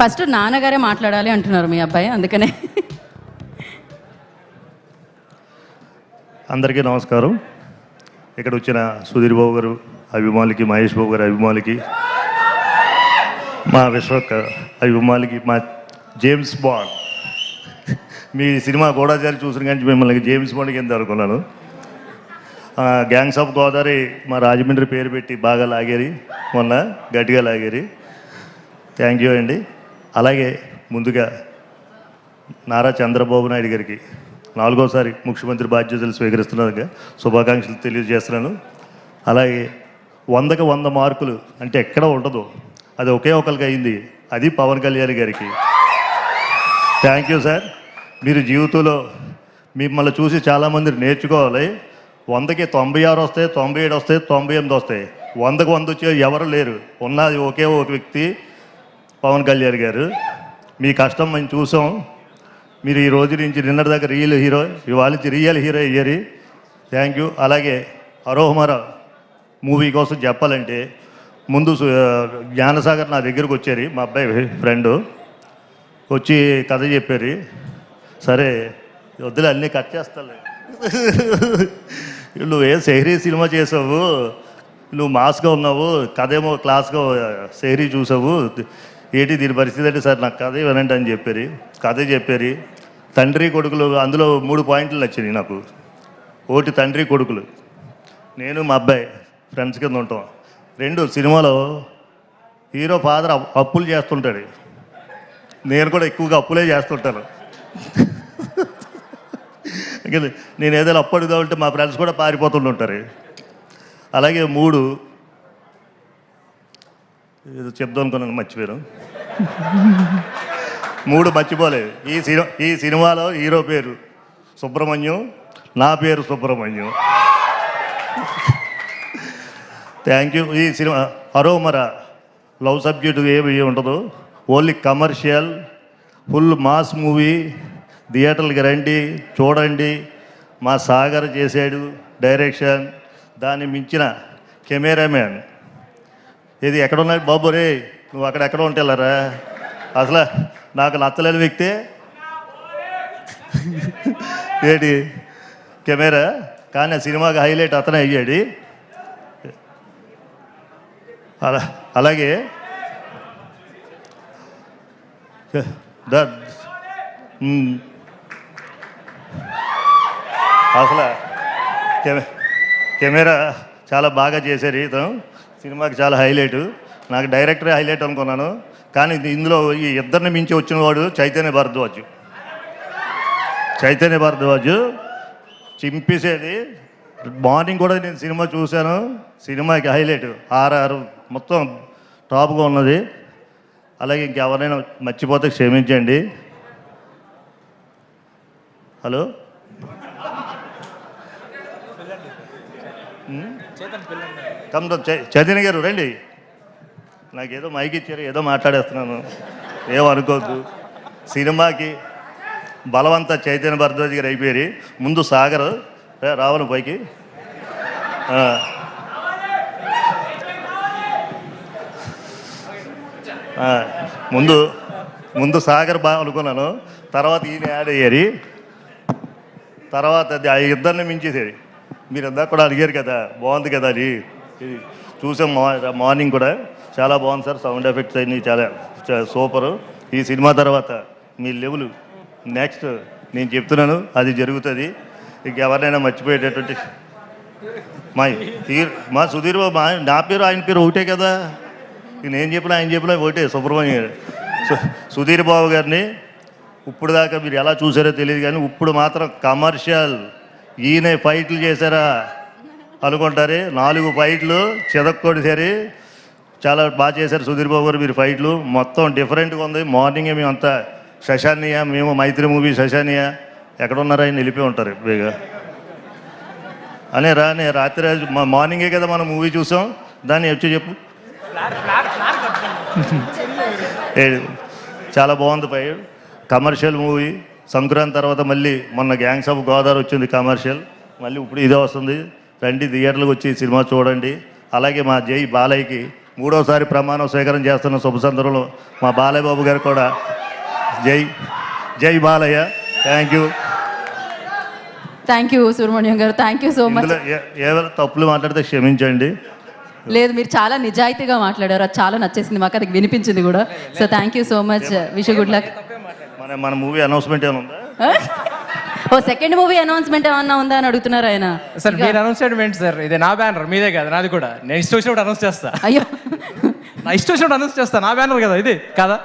First నాన్నగారే మాట్లాడాలి అంటున్నారు మీ అబ్బాయి అందుకనే. అందరికీ నమస్కారం. ఇక్కడ వచ్చిన సుధీర్ బాబు గారు అభిమానులకి మహేష్ బాబు గారి అభిమానులకి మా విశ్వ అభిమానులకి మా జేమ్స్ బాండ్. మీ సినిమా గోడాచారి చూసిన కానీ మిమ్మల్ని జేమ్స్ బాండ్ కింద అనుకున్నాను? గ్యాంగ్స్ ఆఫ్ గోదావరి మా రాజమండ్రి పేరు పెట్టి బాగా లాగేరి మొన్న గట్టిగా లాగేరి. థ్యాంక్ యూ అండి. అలాగే ముందుగా నారా చంద్రబాబు నాయుడు గారికి నాలుగోసారి ముఖ్యమంత్రి బాధ్యతలు స్వీకరిస్తున్నందుకు శుభాకాంక్షలు తెలియజేస్తున్నాను. అలాగే వందకు వంద మార్కులు అంటే ఎక్కడ ఉండదు. అది ఒకే ఒకరికి అయింది. అది పవన్ కళ్యాణ్ గారికి. థ్యాంక్ యూ సార్ మీరు జీవితంలో మిమ్మల్ని చూసి చాలామంది నేర్చుకోవాలి. వందకి తొంభై ఆరు వస్తాయి తొంభై ఏడు వస్తాయి తొంభై ఎనిమిది వస్తాయి. వందకు వంద వచ్చే ఎవరు లేరు. ఉన్నది ఒకే ఒక వ్యక్తి. పవన్ కళ్యాణ్ గారు మీ కష్టం మేము చూసాం. మీరు ఈ రోజు నుంచి నిన్నటి దాకా రియల్ హీరో ఇవాళ నుంచి రియల్ హీరో అయ్యారు. థ్యాంక్ యూ అలాగే అరోహమర మూవీ కోసం చెప్పాలంటే ముందు జ్ఞానసాగర్ నా దగ్గరకు వచ్చారు మా అబ్బాయి ఫ్రెండు వచ్చి కథ చెప్పారు. సరే వద్దులే అన్నీ కట్ చేస్తాలే. నువ్వు ఏ సెహరీ సినిమా చేసావు? నువ్వు మాస్గా ఉన్నావు కథ ఏమో క్లాస్గా సెహరీ చూసావు. ఏంటి దీని పరిస్థితి అంటే సార్ నాకు కథ వినండి అని చెప్పారు కథ చెప్పారు తండ్రి కొడుకులు అందులో మూడు పాయింట్లు నచ్చినాయి నాకు. ఒకటి తండ్రి కొడుకులు. నేను మా అబ్బాయి ఫ్రెండ్స్ కింద ఉంటాం. రెండు సినిమాలో హీరో ఫాదర్ అప్- అప్పులు చేస్తుంటాడు. నేను కూడా ఎక్కువగా అప్పులే చేస్తుంటాను. నేను ఏదైనా అప్పు అడుగుతా ఉంటే మా ఫ్రెండ్స్ కూడా పారిపోతుంటుంటారు. అలాగే మూడు ఏదో చెప్దాం అనుకున్నాను మర్చిపోయాను మూడు మర్చిపోలేదు. ఈ సినిమా ఈ సినిమాలో హీరో పేరు సుబ్రహ్మణ్యం నా పేరు సుబ్రహ్మణ్యం. థ్యాంక్ యూ ఈ సినిమా అరోమర లవ్ సబ్జెక్టు ఏమి ఉండదు only commercial full mass movie థియేటర్లకి రండి చూడండి. మా సాగర్ చేశాడు డైరెక్షన్. దాన్ని మించిన కెమెరామ్యాన్. ఇది ఎక్కడ ఉన్నాయి బాబు రే నువ్వు అక్కడ ఎక్కడ ఉంటేలారా అసలు నాకు నచ్చలేని వ్యక్తి. ఏంటి? కెమెరా? కానీ ఆ సినిమాకి హైలైట్ అతనే అయ్యాడు. అలా అలాగే. అసలు కెమె కెమెరా చాలా బాగా చేశారు ఇతను సినిమాకి చాలా హైలైట్. నాకు డైరెక్టరే హైలైట్ అనుకున్నాను. కానీ ఇందులో ఈ ఇద్దరిని మించి వచ్చిన వాడు చైతన్య భరద్వాజ్. చైతన్య భరద్వాజ్ చింపేసేది. మార్నింగ్ కూడా నేను సినిమా చూశాను. సినిమాకి హైలైట్. ఆర్ఆర్ మొత్తం టాప్గా ఉన్నది. అలాగే ఇంకెవరైనా మర్చిపోతే క్షమించండి. హలో? కమ్ చైతన్య గారు రండి. నాకేదో మైక్ ఇచ్చారు ఏదో మాట్లాడేస్తున్నాను. ఏమనుకోద్దు సినిమాకి బలవంత చైతన్య భరద్వాజ్ గారు అయిపోయారు. ముందు సాగర్ రే, పైకి. ముందు ముందు సాగర్ బాగా అనుకున్నాను. తర్వాత ఈయన యాడ్ అయ్యారు. తర్వాత అది ఆ ఇద్దరిని మించేసేది మీరు అందా కూడా అడిగారు కదా బాగుంది కదా అది. ఇది చూసాం మా- మార్నింగ్ కూడా. చాలా బాగుంది సార్ సౌండ్ ఎఫెక్ట్స్ అన్ని చాలా సూపరు. ఈ సినిమా తర్వాత మీ లెవెల్. నెక్స్ట్ నేను చెప్తున్నాను అది జరుగుతుంది. ఇంకెవరినైనా మర్చిపోయేటటువంటి మా మా సుధీర్ బాబు మా- నా పేరు ఆయన పేరు ఒకటే కదా. నేను చెప్పిన ఆయన చెప్పిన ఒకటే సుబ్రహ్మణ్యం గారు. సు- సుధీర్ బాబు గారిని ఇప్పుడు దాకా మీరు ఎలా చూసారో తెలియదు కానీ ఇప్పుడు మాత్రం కమర్షియల్ ఈయన ఫైట్లు చేశారా? అనుకుంటారు? నాలుగు ఫైట్లు చెదక్కొడిసారి చాలా బాగా చేశారు సుధీర్ బాబు గారు మీరు ఫైట్లు. మొత్తం డిఫరెంట్గా ఉంది. మార్నింగే మేము అంతా శశానియ మేము మైత్రి మూవీ శశానియ. ఎక్కడున్నారా ఆయన వెళ్ళిపోయి ఉంటారు బేగా. అనే రా రాత్రి మా మార్నింగే కదా మనం మూవీ చూసాం. దాన్ని వచ్చి చెప్పు. చాలా బాగుంది పై కమర్షియల్ మూవీ. సంక్రాంతి తర్వాత మళ్ళీ మొన్న గ్యాంగ్స్ ఆఫ్ గోదావరి వచ్చింది కమర్షియల్. మళ్ళీ ఇప్పుడు ఇదే వస్తుంది. రండి థియేటర్లకు వచ్చి సినిమా చూడండి. అలాగే మా జై బాలయ్యకి మూడోసారి ప్రమాణ స్వీకారం చేస్తున్న శుభ సందర్భంలో మా బాలయ్య బాబు గారు కూడా జై జై Balayya. Thank you thank you Subrahmanyam గారు. థ్యాంక్ యూ సో మచ్ ఏవైనా తప్పులు మాట్లాడితే క్షమించండి. లేదు మీరు చాలా నిజాయితీగా మాట్లాడారు. అది చాలా నచ్చేసింది మాకు అది వినిపించింది కూడా. So thank you so much wish good luck మన మన మూవీ అనౌన్స్మెంట్ ఏమైనా ఉందా? ఓ సెకండ్ మూవీ అనౌన్స్మెంట్ ఏమన్నా ఉందా అని అడుగుతున్నారు ఆయన. సార్ మీరు అనౌన్స్ చేయడం ఏంటి సార్. ఇది నా బ్యానర్ మీదే కదా నాది కూడా. నేను ఇష్టం వచ్చినప్పుడు అనౌన్స్ చేస్తా. అయ్యో. నా ఇష్టం వచ్చినప్పుడు అనౌన్స్ చేస్తా. నా బ్యానర్ కదా ఇది కదా?